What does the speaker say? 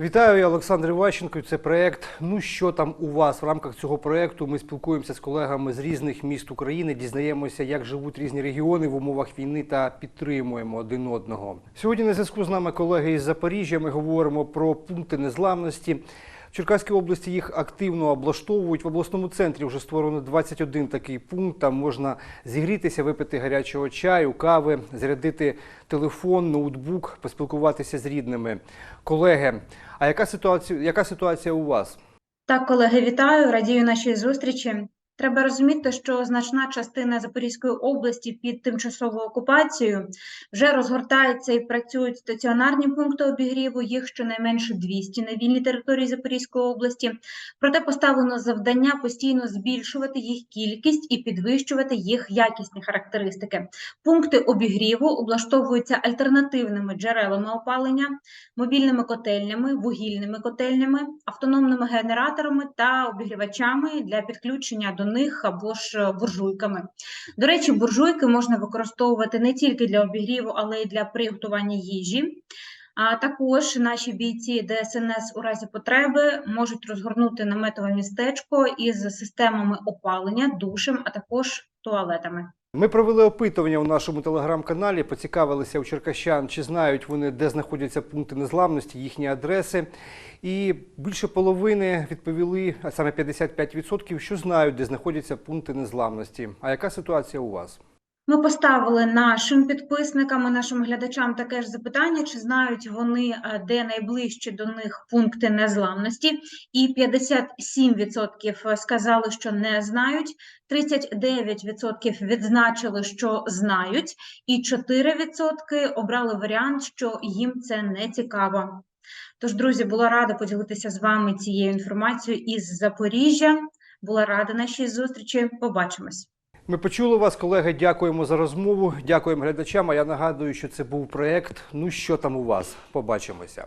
Вітаю, я Олександр Іващенко. Це проект. Ну що там у вас? В рамках цього проекту ми спілкуємося з колегами з різних міст України, дізнаємося, як живуть різні регіони в умовах війни та підтримуємо один одного. Сьогодні на зв'язку з нами колеги із Запоріжжя. Ми говоримо про пункти незламності. В Черкаській області їх активно облаштовують. В обласному центрі вже створено 21 такий пункт. Там можна зігрітися, випити гарячого чаю, кави, зарядити телефон, ноутбук, поспілкуватися з рідними. Колеги, а яка ситуація, яка ситуація у вас? Так, колеги, вітаю, радію нашій зустрічі. Треба розуміти, що значна частина Запорізької області під тимчасовою окупацією вже розгортаються і працюють стаціонарні пункти обігріву. Їх щонайменше 200 на вільній території Запорізької області. Проте поставлено завдання постійно збільшувати їх кількість і підвищувати їх якісні характеристики. Пункти обігріву облаштовуються альтернативними джерелами опалення, мобільними котельнями, вугільними котельнями, автономними генераторами та обігрівачами для підключення до них або ж буржуйками. До речі, буржуйки можна використовувати не тільки для обігріву, але й для приготування їжі. А також наші бійці ДСНС у разі потреби можуть розгорнути наметове містечко із системами опалення, душем, а також туалетами. Ми провели опитування у нашому телеграм-каналі, поцікавилися у черкащан, чи знають вони, де знаходяться пункти незламності, їхні адреси. І більше половини відповіли, а саме 55%, що знають, де знаходяться пункти незламності. А яка ситуація у вас? Ми поставили нашим підписникам і нашим глядачам таке ж запитання, чи знають вони, е, де найближчі до них пункти незламності, і 57% сказали, що не знають, 39% відзначили, що знають, і 4% обрали варіант, що їм це не цікаво. Тож, друзі, була рада поділитися з вами цією інформацією із Запоріжжя. Була рада нашій зустрічі. Побачимось. Ми почули вас, колеги. Дякуємо за розмову. Дякуємо глядачам. А я нагадую, що це був проект. Ну що там у вас? Побачимося.